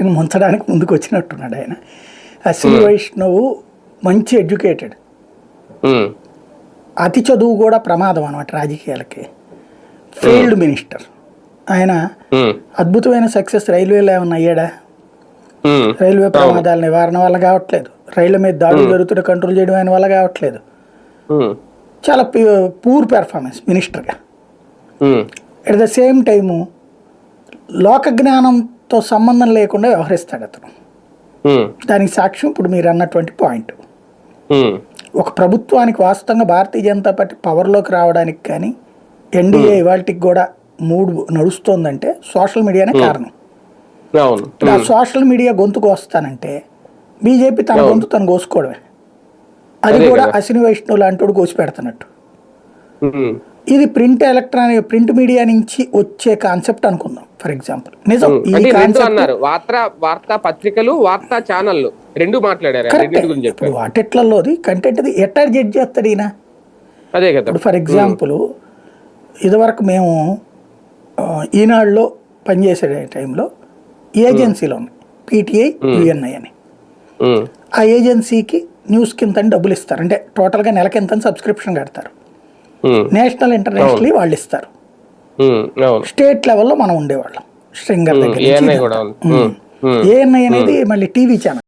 పార్టీని ముంచడానికి ముందుకు వచ్చినట్టున్నాడు ఆయన అశ్విని వైష్ణవ్ మంచి ఎడ్యుకేటెడ్. అతి చదువు కూడా ప్రమాదం అనమాట రాజకీయాలకి. Field minister. ఆయన అద్భుతమైన సక్సెస్ రైల్వేలో ఏమన్నా అయ్యాడా? రైల్వే ప్రమాదాల నివారణ వల్ల కావట్లేదు. రైళ్ళ మీద దాడులు జరుగుతుంటే కంట్రోల్ చేయడం ఆయన వల్ల కావట్లేదు. చాలా పూర్ పెర్ఫార్మెన్స్ మినిస్టర్గా. ఎట్ ద సేమ్ టైము లోక జ్ఞానంతో సంబంధం లేకుండా వ్యవహరిస్తాడు అతను. దానికి సాక్ష్యం ఇప్పుడు మీరు అన్నటువంటి పాయింట్. ఒక ప్రభుత్వానికి వాస్తవంగా భారతీయ జనతా పార్టీ పవర్లోకి రావడానికి కానీ ఎన్డీఏ ఇవాళకి కూడా మూడు నడుస్తోందంటే సోషల్ మీడియానే కారణం. ఆ సోషల్ మీడియా గొంతుకు వస్తానంటే బీజేపీ తన గొంతు తను కోసుకోవడమే. అది కూడా. అశ్విని వైష్ణవ్ లాంటి కోసి పెడుతున్నట్టు ఇది ప్రింట్ ఎలక్ట్రానిక్ ప్రింట్ మీడియా నుంచి వచ్చే కాన్సెప్ట్ అనుకుందాం. For example. నిజం రెండు అన్నారు వార్తా వార్తా పత్రికలు వార్తా ఛానళ్ళు రెండు మాట్లాడారు ఇప్పుడు వాటిట్లలోది కంటెంట్ అది ఎట్లా జడ్జ్ చేస్తాడు ఈయన? అదే కదా. ఇప్పుడు ఫర్ ఎగ్జాంపుల్ ఇదివరకు మేము ఈనాడులో పనిచేసే టైంలో ఏజెన్సీలో ఉన్నాయి పీటీఐ యుఎన్ఐ అని. ఆ ఏజెన్సీకి న్యూస్ కింద అని డబ్బులు ఇస్తారు. అంటే టోటల్గా నెలకి ఎంత సబ్స్క్రిప్షన్ కడతారు. నేషనల్ ఇంటర్నేషనల్ వాళ్ళు ఇస్తారు. స్టేట్ లెవెల్లో మనం ఉండేవాళ్ళం. స్ట్రింగర్ దగ్గర ఏఎన్ఐ అనేది మళ్ళీ టీవీ ఛానల్.